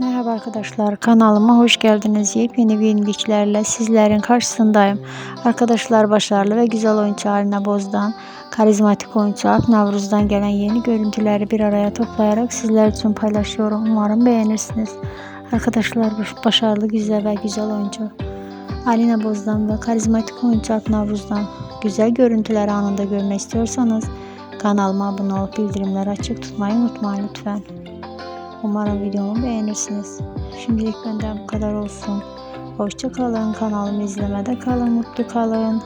Merhaba arkadaşlar kanalıma hoş geldiniz. Yepyeni yeniliklerle sizlerin karşısındayım. Arkadaşlar başarılı ve güzel oyuncu haline bozdan karizmatik oyuncu Ak Navruz'dan gelen yeni görüntüleri bir araya toplayarak sizler için paylaşıyorum. Umarım beğenirsiniz. Arkadaşlar başarılı güzel ve güzel oyuncu Alina Bozdan ve karizmatik oyuncu Ak Navruz'dan güzel görüntüleri anında görmek istiyorsanız kanalıma abone olup bildirimleri açık tutmayı unutmayın lütfen. Umarım videomu beğenirsiniz. Şimdilik benden bu kadar olsun. Hoşça kalın. Kanalımı izlemede kalın. Mutlu kalın.